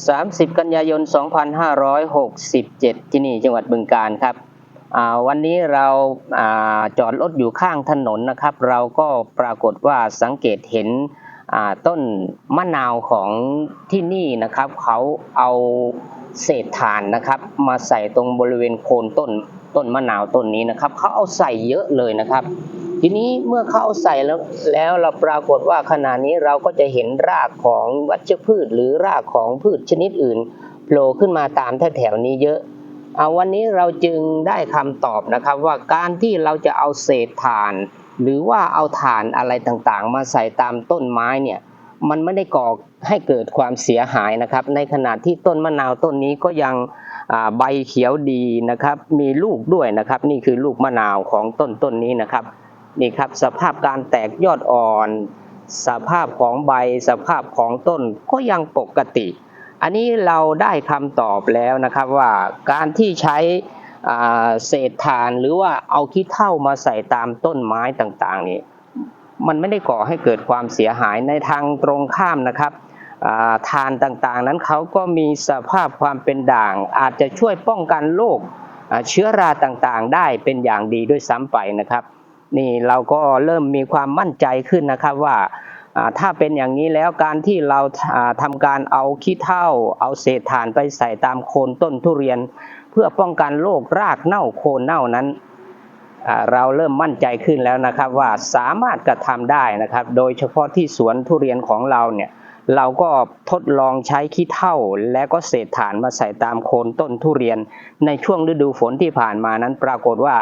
30 กันยายน 2567 ที่นี่จังหวัดบึงกาฬครับวันนี้เราอาจอดรถอยู่ข้างถนนนะครับ เราก็ปรากฏว่าสังเกตเห็นต้นมะนาวของที่นี่นะครับ เขาเอาเศษถ่านนะครับ มาใส่ตรงบริเวณโคนต้นต้นมะนาวต้นนี้นะครับ เขาเอาใส่เยอะเลยนะครับ ทีนี้เมื่อเขาเอาใส่แล้วแล้วเราปรากฏว่าขณะนี้เราก็จะเห็นรากของวัชพืช หรือรากของพืชชนิดอื่นโผล่ขึ้นมาตามแถวๆนี้เยอะเอาวันนี้เราจึงได้คำตอบนะครับว่าการที่เราจะเอาเศษถ่าน หรือว่าเอาถ่านอะไรต่างๆ มาใส่ตามต้นไม้เนี่ยมันไม่ได้ก่อให้เกิดความเสียหายนะครับ ในขณะที่ต้นมะนาวต้นนี้ก็ยังใบเขียวดีนะครับ มีลูกด้วยนะครับ นี่คือลูกมะนาวของต้นต้นนี้นะครับ นี่ครับสภาพการแตกยอดอ่อน สภาพของใบสภาพของต้นก็ยังปกติ อันนี้เราได้คำตอบแล้วนะครับว่าการที่ใช้เศษถ่านหรือว่าเอาขี้เถ้ามาใส่ตามต้นไม้ต่างๆนี่มันไม่ได้ก่อให้เกิดความเสียหายในทางตรงข้ามนะครับอ่าทานต่างๆนั้นเขาก็มีสภาพความเป็นด่าง อาจจะช่วยป้องกันโรคเชื้อราต่างๆ ได้เป็นอย่างดีด้วยซ้ำไปนะครับ นี่เราก็เริ่มมีความมั่นใจขึ้นนะครับว่าถ้าเป็นอย่างนี้แล้วการที่เราอ่าทำการเอาขี้เถ้าเอาเศษถ่านไปใส่ตามโคนต้นทุเรียน เพื่อป้องกันโรครากเน่าโคนเน่านั้นเราเริ่มมั่นใจขึ้นแล้วนะครับว่าสามารถกระทำได้นะครับ โดยเฉพาะที่สวนทุเรียนของเราเนี่ยเราก็ทดลองใช้ขี้เถ้าและก็เศษถ่านมาใส่ตามโคนต้นทุเรียน ในช่วงฤดูฝนที่ผ่านมานั้นปรากฏว่า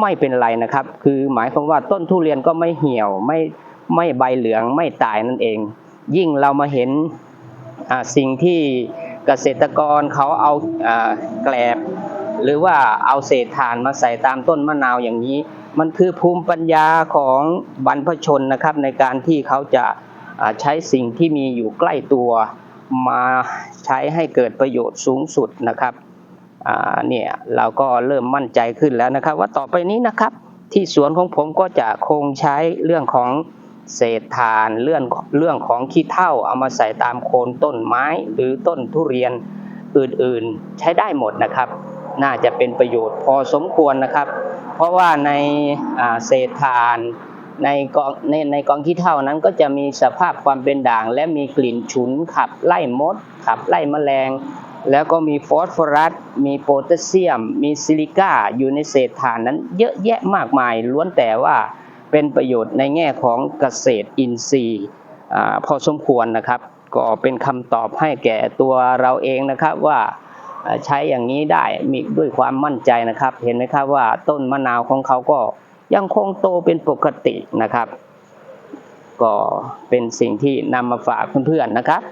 ไม่เป็นไรนะครับ คือหมายความว่าต้นทุเรียนก็ไม่เหี่ยวไม่ไม่ใบเหลืองไม่ตายนั่นเอง ยิ่งเรามาเห็นสิ่งที่เกษตรกรเขาเอาอแกลบ หรือว่าเอาเศษถ่านมาใส่ตามต้นมะนาวอย่างนี้ มันคือภูมิปัญญาของบรรพชนนะครับ ในการที่เขาจะาใช้สิ่งที่มีอยู่ใกล้ตัวมาใช้ให้เกิดประโยชน์สูงสุดนะครับ เนี่ยเราก็เริ่มมั่นใจขึ้นแล้วนะครับ ว่าต่อไปนี้นะครับ ที่สวนของผมก็จะคงใช้เรื่องของเศษถ่านเรื่องเรื่องของขี้เถ้าเอามาใส่ตามโคนต้นไม้หรือต้นทุเรียนอื่นๆใช้ได้หมดนะครับ น่าจะเป็นประโยชน์พอสมควรนะครับ เพราะว่าในาเศษถ่านในกองในในกองขี้เถ้านั้นก็จะมีสภาพความเป็นด่าง และมีกลิ่นฉุนขับไล่มดขับไล่แมลง แล้วก็มีฟอสฟอรัส มีโพแทสเซียม มีซิลิก้าอยู่ในเศษถ่านนั้นเยอะแยะมากมาย ล้วนแต่ว่าเป็นประโยชน์ในแง่ของเกษตรอินทรีย์พอสมควรนะครับ ก็เป็นคำตอบให้แก่ตัวเราเองนะครับว่าอ่าใช้อย่างนี้ได้มีด้วยความมั่นใจนะครับ เห็นไหมครับว่าต้นมะนาวของเขาก็ยังคงโตเป็นปกตินะครับ ก็เป็นสิ่งที่นำมาฝากเพื่อนๆนะครับ